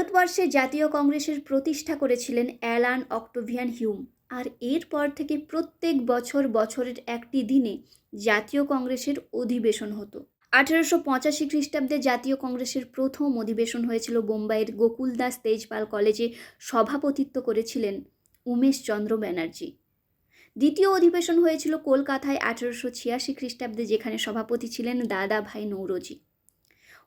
ভারতবর্ষে জাতীয় কংগ্রেসের প্রতিষ্ঠা করেছিলেন অ্যালান অক্টোভিয়ান হিউম। আর এরপর থেকে প্রত্যেক বছর বছরের একটি দিনে জাতীয় কংগ্রেসের অধিবেশন হতো। আঠেরোশো পঁচাশি খ্রিস্টাব্দে জাতীয় কংগ্রেসের প্রথম অধিবেশন হয়েছিল বোম্বাইয়ের গোকুলদাস তেজপাল কলেজে সভাপতিত্ব করেছিলেন উমেশ চন্দ্র ব্যানার্জি। দ্বিতীয় অধিবেশন হয়েছিল কলকাতায় আঠেরোশো ছিয়াশি খ্রিস্টাব্দে যেখানে সভাপতি ছিলেন দাদাভাই নৌরজি।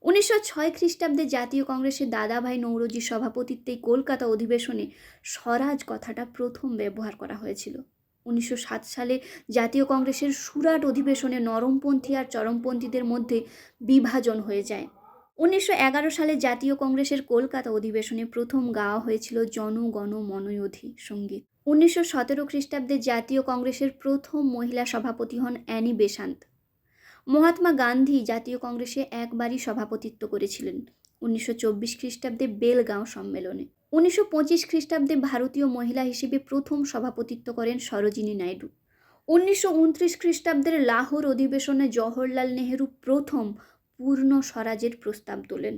উনিশশো ছয় খ্রিস্টাব্দে জাতীয় কংগ্রেসের দাদাভাই নৌরজির সভাপতিত্বে কলকাতা অধিবেশনে স্বরাজ কথাটা প্রথম ব্যবহার করা হয়েছিল। উনিশশো সাত সালে জাতীয় কংগ্রেসের সুরাট অধিবেশনে নরমপন্থী আর চরমপন্থীদের মধ্যে বিভাজন হয়ে যায়। উনিশশো এগারো সালে জাতীয় কংগ্রেসের কলকাতা অধিবেশনে প্রথম গাওয়া হয়েছিল জনগণ মনোয়ধি সংগীত। উনিশশো সতেরো খ্রিস্টাব্দে জাতীয় কংগ্রেসের প্রথম মহিলা সভাপতি হন অ্যানি বেসান্ত মহাত্মা গান্ধী জাতীয় কংগ্রেসে একবারই সভাপতিত্ব করেছিলেন উনিশশো চব্বিশ খ্রিস্টাব্দে বেলগাঁও সম্মেলনে। উনিশশো পঁচিশ খ্রিস্টাব্দে ভারতীয় মহিলা হিসেবে প্রথম সভাপতিত্ব করেন সরোজিনী নাইডু। উনিশশো উনত্রিশ খ্রিস্টাব্দের লাহোর অধিবেশনে জওহরলাল নেহেরু প্রথম পূর্ণ স্বরাজের প্রস্তাব তোলেন।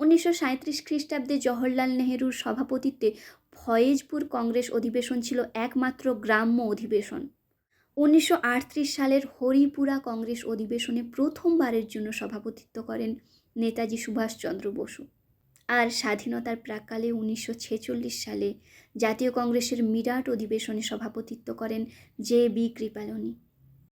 উনিশশো সাঁত্রিশ খ্রিস্টাব্দে জওহরলাল নেহেরুর সভাপতিত্বে ফয়েজপুর কংগ্রেস অধিবেশন ছিল একমাত্র গ্রাম্য অধিবেশন। উনিশশো আটত্রিশ সালের হরিপুরা কংগ্রেস অধিবেশনে প্রথমবারের জন্য সভাপতিত্ব করেন নেতাজি সুভাষচন্দ্র বসু। আর স্বাধীনতার প্রাককালে উনিশশো ছেচল্লিশ সালে জাতীয় কংগ্রেসের মিরাট অধিবেশনে সভাপতিত্ব করেন জে বি কৃপালনী।